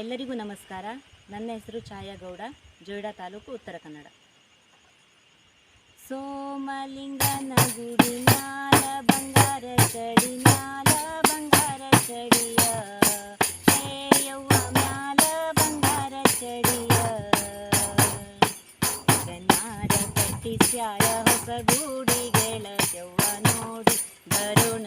ಎಲ್ಲರಿಗೂ ನಮಸ್ಕಾರ. ನನ್ನ ಹೆಸರು ಛಾಯಾಗೌಡ, ಜೋಯಿಡಾ ತಾಲೂಕು ಉತ್ತರ ಕನ್ನಡ. ಸೋಮಲಿಂಗನ ಗುಡಿ ನಾಲ ಬಂಗಾರ ಚಡಿ, ನಾಲ ಬಂಗಾರ ಚಡಿಯ. ಯವ್ವ ಮ್ಯಾಲ ಬಂಗಾರ ಚಡಿಯ. ಗನ್ನಾರ ಕಟ್ಟಿಸ್ಯಾಳ ಹೊಸ ಗೂಡಿಗಳ ಗೆಳತ್ಯವ್ವ ನೋಡಿ ಬರುಣ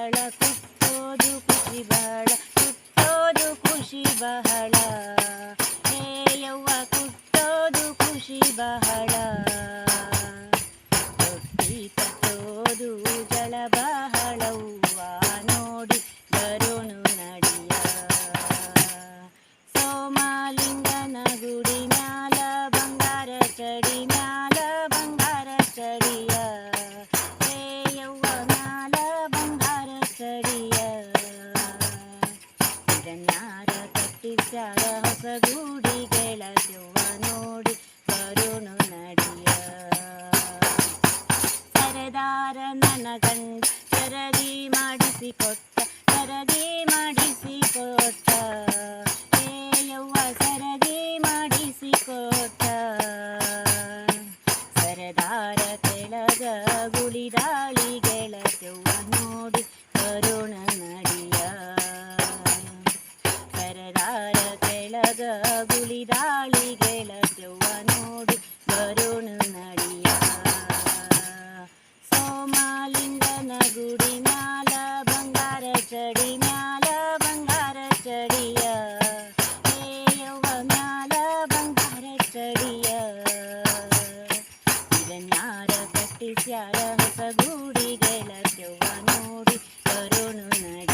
ಬಹಳ ಕುಟ್ಟೋದು ಖುಷಿ ಬಹಳ ಕುಟ್ಟೋದು ಖುಷಿ ಬಹಳ. ಹೇ ಯವ್ವ ಕುಟ್ಟೋದು ಖುಷಿ ಬಹಳ. ಸಂಚಾರ ಹೊಸ ಗೂಡಿಗಳ ದೆವ್ವ ನೋಡಿ ಬರುಣು ನಡಿಯ ಸರದಾರ ನನ್ನ ಗಂಡ ಸರದಿ ಮಾಡಿಸಿಕೊಟ್ಟ ಸರದಿ ಮಾಡಿಸಿಕೊಟ್ಟ ಏಯವ್ವ ಸರದಿ ಮಾಡಿಸಿಕೊಟ್ಟ ಸರದಾರ ಕೆಳಗ ಗುಳಿದಾಳಿಗಳ ದೆವ್ವ ನೋಡಿ ಕರುಣ ನಡಿ എതിരാളികള ചൊവ്വനോട് വരോണ് നടിയ. സോമാലിന്റെ നഗുടി മാല ബംഗാര ചടി മാല ബംഗാര ചടിയ ഏയവ ബംഗാര ചടിയ ഇരഞ്ഞാര കട്ടിച്ചാര ഹസഗൂടികള നടിയ